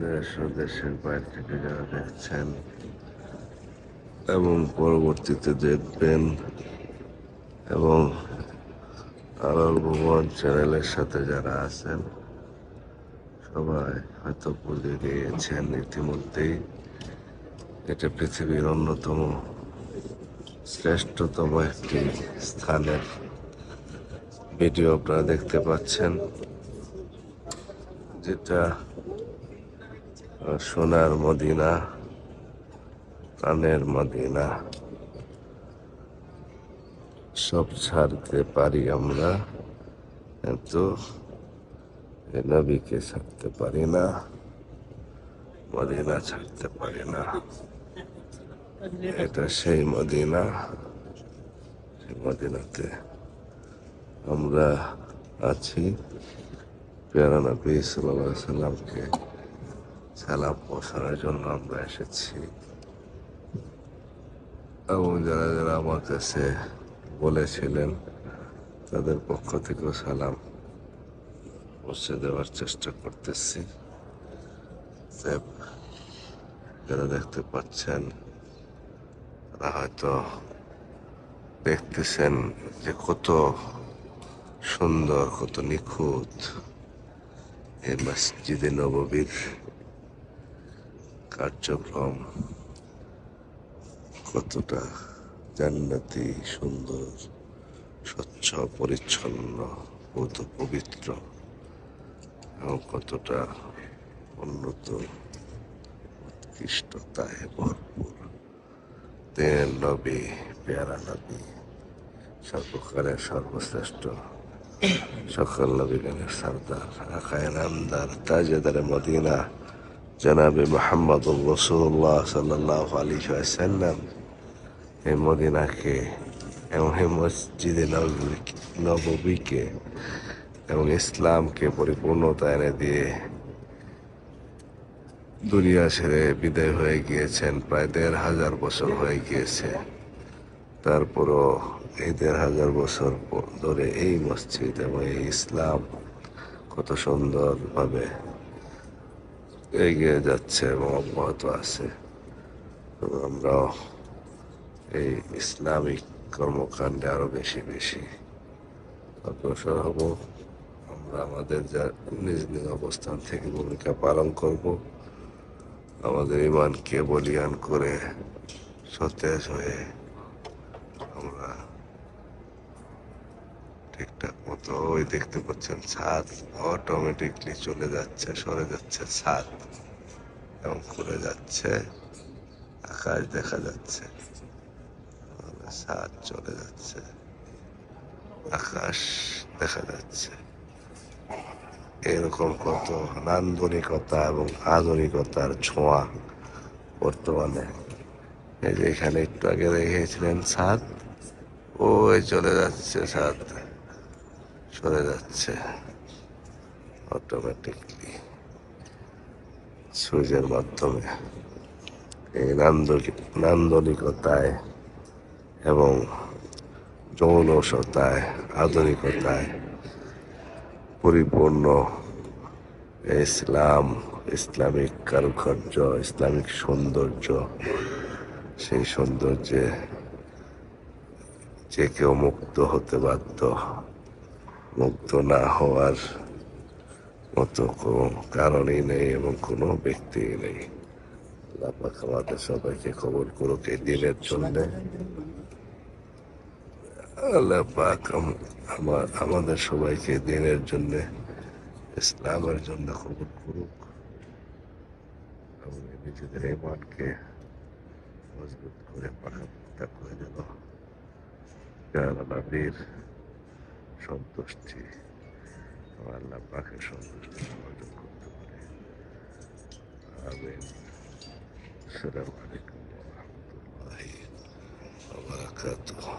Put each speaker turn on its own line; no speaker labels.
দেশ ও দেশের বাইরে থেকে যারা দেখছেন এবং পরবর্তীতে দেখবেন এবং আলোর ভুবন চ্যানেলের সাথে যারা আছেন, সবাই হয়তো ভুলে গিয়েছেন ইতিমধ্যেই এটা পৃথিবীর অন্যতম শ্রেষ্ঠতম একটি স্থানের ভিডিও আপনারা দেখতে পাচ্ছেন, যেটা সোনার মদিনা প্রাণের মদিনা। সব ছাড়তে পারি আমরা কিন্তু নবীকে ছাড়তে পারি না, মদিনা ছাড়তে পারি না। এটা সেই মদিনা, সেই মদিনাতে আমরা আছি। পেয়ারা নবী সাল্লাহ সাল্লামকে সালাম পৌঁছানোর জন্য আমরা এসেছি। এবং যারা যারা আমার কাছে বলেছিলেন, তাদের পক্ষ থেকেও সালাম পৌঁছে দেওয়ার চেষ্টা করতেছি। যারা দেখতে পাচ্ছেন, তারা হয়তো দেখতেছেন যে কত সুন্দর কত নিখুঁত এ মসজিদে নববীর কার্যক্রম। কতটা জান্নাতি, সুন্দর, স্বচ্ছ, পরিচ্ছন্ন কত পবিত্র এবং কতটা উন্নত, উৎকৃষ্টতায় ভরপুর। তেল, নবী, পেয়ারা, নবী, সর্বকালের সর্বশ্রেষ্ঠ। সকল নবীগণের সর্দার আকায় নামদার তাজেদার মদিনা, জনাবে মোহাম্মদ রসুল্লাহ সাল্লাহ আলী সাল্লাম এই মদিনাকে এবং এই মসজিদে নববীকে এবং ইসলামকে পরিপূর্ণতা এনে দিয়ে দুনিয়া ছেড়ে বিদায় হয়ে গিয়েছেন, প্রায় দেড় হাজার বছর হয়ে গিয়েছে। তারপরও এই দেড় হাজার বছর ধরে এই মসজিদ এবং এই ইসলাম কত সুন্দরভাবে এগিয়ে যাচ্ছে এবং অব্যাহত আছে। আমরাও এই ইসলামিক কর্মকাণ্ডে আরও বেশি বেশি অগ্রসর হব। আমরা আমাদের যা নিজ নিজ অবস্থান থেকে ভূমিকা পালন করব। আমাদের ইমানকে বলিয়ান করে সতেজ হয়ে ঠিকঠাক মতো ওই দেখতে পাচ্ছেন ছাদ অটোমেটিকলি চলে যাচ্ছে, সরে যাচ্ছে ছাদ এবং খুলে যাচ্ছে, আকাশ দেখা যাচ্ছে। ছাদ চলে যাচ্ছে, আকাশ দেখা যাচ্ছে। এরকম কত নান্দনিকতা এবং আধুনিকতার ছোঁয়া বর্তমানে। এই যে এখানে একটু আগে রেখেছিলেন ছাদ, ওই চলে যাচ্ছে ছাদ। সরে যাচ্ছে অটোমেটিকলি সুইচের মাধ্যমে এই নান্দনিক, নান্দনিকতায় এবং যৌনসতায়, আধুনিকতায় পরিপূর্ণ ইসলাম, ইসলামিক কারুকার্য, ইসলামিক সৌন্দর্য, সেই সৌন্দর্যে যে কেউ মুক্ত হতে বাধ্য মুক্ত না হওয়ার মতো কোনো কারণই নেই এবং কোনো ব্যক্তি নেই। আল্লাহ পাক আমাদের সবাইকে খবর করুক এই দিনের জন্য। আমাদের সবাইকে দিনের জন্য, ইসলামের জন্য খবর করুক। এবং নিজেদের ইমানকে মজবুত করে পোক্তা করে নবীর সন্তুষ্টি। আল্লাহ পাখের সন্তুষ্টি অর্জন করতে পারে। আমিন। আসসালামু আলাইকুম ওয়া